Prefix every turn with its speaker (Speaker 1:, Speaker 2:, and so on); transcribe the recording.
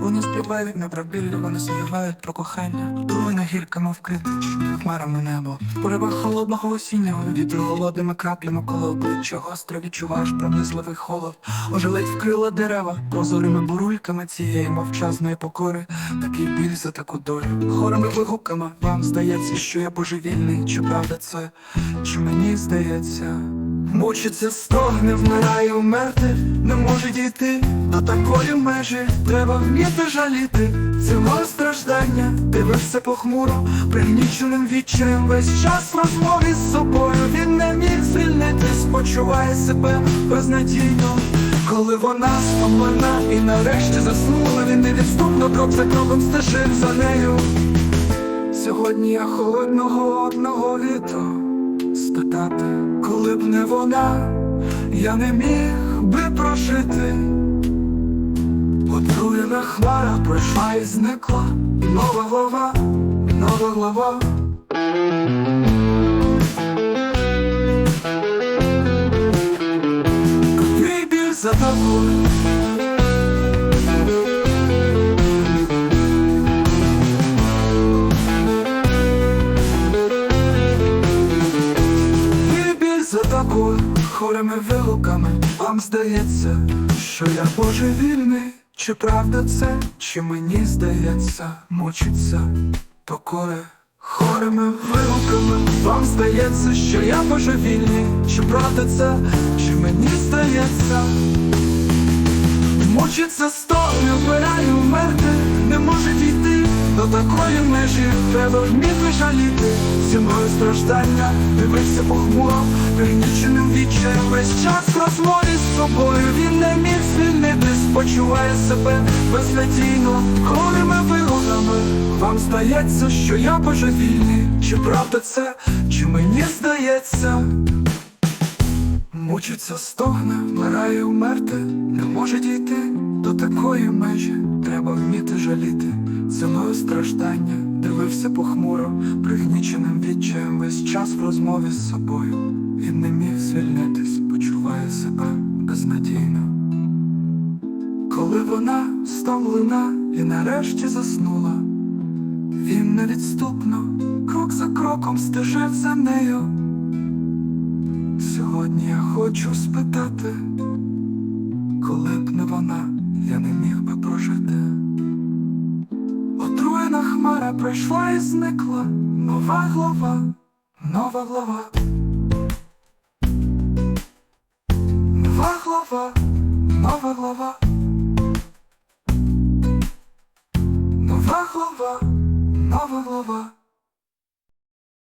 Speaker 1: Вони співають не пробіли, вони співають про кохання. Дуйна гірка, мов крити, хмарами небо. Порива холодного осіннього вітру голодними краплями коло обличчя гостро відчуваєш пронизливий холод. Ожеледь вкрила дерева прозорими бурульками цієї мовчазної покори. Такий біль за таку долю. Хорами вигуками вам здається, що я божевільний. Чи правда це, чи мені здається? Мучиться, стогне, вмирає, умерти, не може дійти до такої межі. Треба вміти жаліти цього страждання, дивився похмуро, пригніченим відчаєм весь час в розмові з собою. Він не міг звільнитись, почуває себе безнадійно. Коли вона стомлена і нарешті заснула, він невідступно крок за кроком стежив за нею. Сьогодні я холодного одного літа спитати, б не вона, я не міг би прожити. Отруєна хмара пройшла і зникла, нова глава, нова глава. Твій за тобою біль хорими вигуками Вам здається, що я божевільний? Чи правда це, чи мені здається, мучиться покоре Хорими вигуками Вам здається, що я божевільний? Чи правда це, чи мені здається? Мучиться стогне, вмираю вмерти, не може дійти до такої межі, треба вміти жаліти страждання, дивився похмуро, пригніченим відчаєм весь час розмові з собою. Він не міг звільнитись, почуває себе безнадійно. Хорими вигуками Вам здається, що я божевільний. Чи правда це, чи мені здається? Мучиться, стогне, вмирає умерти, не може дійти до такої межі. Треба вміти жаліти. Ціною страждання, дивився похмуро, пригніченим відчаєм весь час в розмові з собою. Він не міг звільнитись, почуває себе безнадійно. Коли вона стомлена і нарешті заснула, він невідступно, крок за кроком стежив за нею. Сьогодні я хочу спитати, коли б не вона, я не міг би прожити. Хмара прийшла і зникла, нова глава, нова глава. Нова глава, нова глава. Нова глава, нова глава.